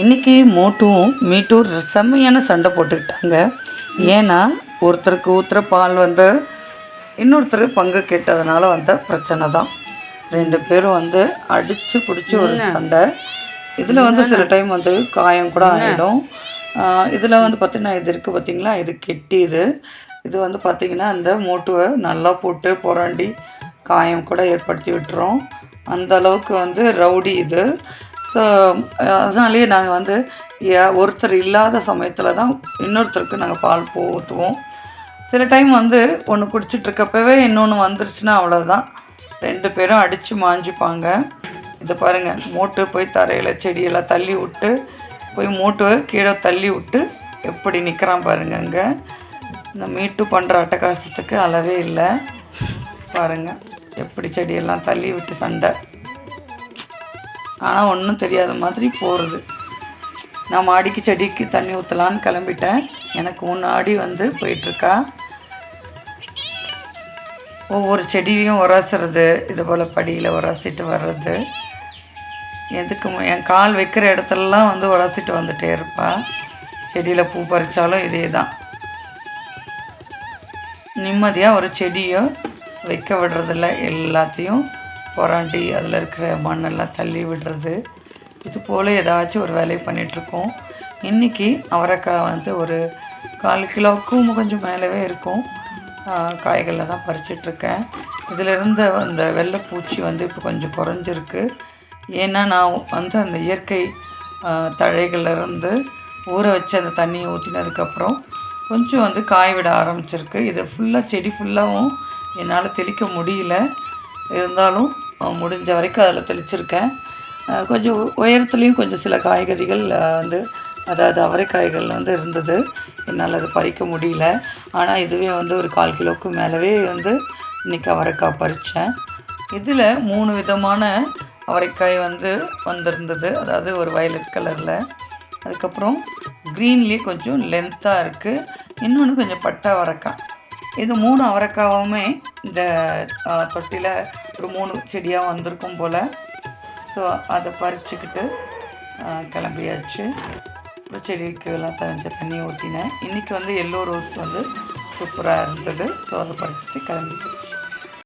இன்றைக்கி மோட்டும் மீட்டும் செம்மையான சண்டை போட்டுக்கிட்டாங்க. ஏன்னா ஒருத்தருக்கு ஊற்றுற பால் வந்து இன்னொருத்தர் பங்கு கேட்டதுனால வந்த பிரச்சனை தான். ரெண்டு பேரும் வந்து அடித்து பிடிச்சி ஒரு சண்டை. இதில் வந்து சில டைம் வந்து காயம் கூட ஆகிடும் இதில் வந்து பார்த்திங்கன்னா இது இருக்குது பார்த்தீங்களா இது கெட்டி இது இது வந்து பார்த்திங்கன்னா அந்த மோட்டுவை நல்லா போட்டு புரண்டி காயம் கூட ஏற்படுத்தி விட்டுரும். அந்த அளவுக்கு வந்து ரவுடி இது. ஸோ அதனாலேயே நாங்கள் வந்து ஒருத்தர் இல்லாத சமயத்தில் தான் இன்னொருத்தருக்கு நாங்கள் பால் போ ஊற்றுவோம் சில டைம் வந்து ஒன்று குடிச்சிட்டு இருக்கப்பவே இன்னொன்று வந்துருச்சுன்னா அவ்வளோதான் ரெண்டு பேரும் அடித்து மாஞ்சிப்பாங்க. இதை பாருங்கள் மூட்டு போய் தரையில் செடியெல்லாம் தள்ளி விட்டு போய் மூட்டு கீழே தள்ளி விட்டு எப்படி நிற்கிறான் பாருங்க அங்கே. இந்த மீட்டு பண்ணுற அட்டகாசத்துக்கு அளவே இல்லை. பாருங்கள் எப்படி செடியெல்லாம் தள்ளி விட்டு சண்டை. ஆனால் ஒன்றும் தெரியாத மாதிரி போகிறது நான் மாடிக்கு செடிக்கு தண்ணி ஊற்றலான்னு கிளம்பிட்டேன். எனக்கு முன்னாடி வந்து போயிட்டுருக்கா. ஒவ்வொரு செடியும் உரசுறது இது போல் படியில் உரசிட்டு வர்றது. எதுக்கு என் கால் வைக்கிற இடத்துலலாம் வந்து உரசிட்டு வந்துகிட்டே இருப்பா. செடியில் பூ பறித்தாலும் இதே தான். நிம்மதியாக ஒரு செடியை வைக்க விடுறதில்ல எல்லாத்தையும். புரண்டி அதில் இருக்கிற மண்ணெல்லாம் தள்ளி விடுறது. இது போல் ஏதாச்சும் ஒரு வேலையை பண்ணிகிட்ருக்கோம் இன்றைக்கி அவரைக்காய் வந்து ஒரு கால் கிலோவுக்கும் கொஞ்சம் மேலவே இருக்கும். காய்களில் தான் பறிச்சிட்ருக்கேன். இதில் இருந்த அந்த வெள்ளைப்பூச்சி வந்து இப்போ கொஞ்சம் குறைஞ்சிருக்கு. ஏன்னா நான் வந்து அந்த இயற்கை ஆஹ் ஊற வச்சு அந்த தண்ணியை ஊற்றினதுக்கப்புறம் கொஞ்சம் வந்து காய் விட ஆரம்பிச்சிருக்கு. இதை ஃபுல்லாக செடி ஃபுல்லாகவும் என்னால் தெளிக்க முடியல. இருந்தாலும் முடிஞ்ச வரைக்கும் அதில் தெளிச்சிருக்கேன். கொஞ்சம் உயரத்துலேயும் கொஞ்சம் சில காய்கறிகள் வந்து அதாவது அவரைக்காய்கள் வந்து இருந்தது. என்னால் அது பறிக்க முடியல. ஆனால் இதுவே வந்து ஒரு கால் கிலோவுக்கு மேலவே வந்து இன்றைக்கி அவரைக்காய் பறித்தேன். இதில் மூணு விதமான அவரைக்காய் வந்து வந்திருந்தது. அதாவது ஒரு வயலட் கலரில். அதுக்கப்புறம் க்ரீன்லேயே கொஞ்சம் லென்த்தாக இருக்குது இன்னொன்று கொஞ்சம் பட்டை அவரைக்காய். இது மூணு அவரைக்காவுமே இந்த தொட்டியில் ஒரு மூணு செடியாக வந்திருக்கும் போல். ஸோ அதை பறிச்சுக்கிட்டு கிளம்பியாச்சு. அப்புறம் செடிக்கு எல்லாம் தஞ்ச தண்ணி ஊற்றினேன் இன்றைக்கி வந்து எல்லோ ரோஸ் வந்து சூப்பராக இருந்தது. ஸோ அதை பறிச்சுட்டு கிளம்பியாச்சு.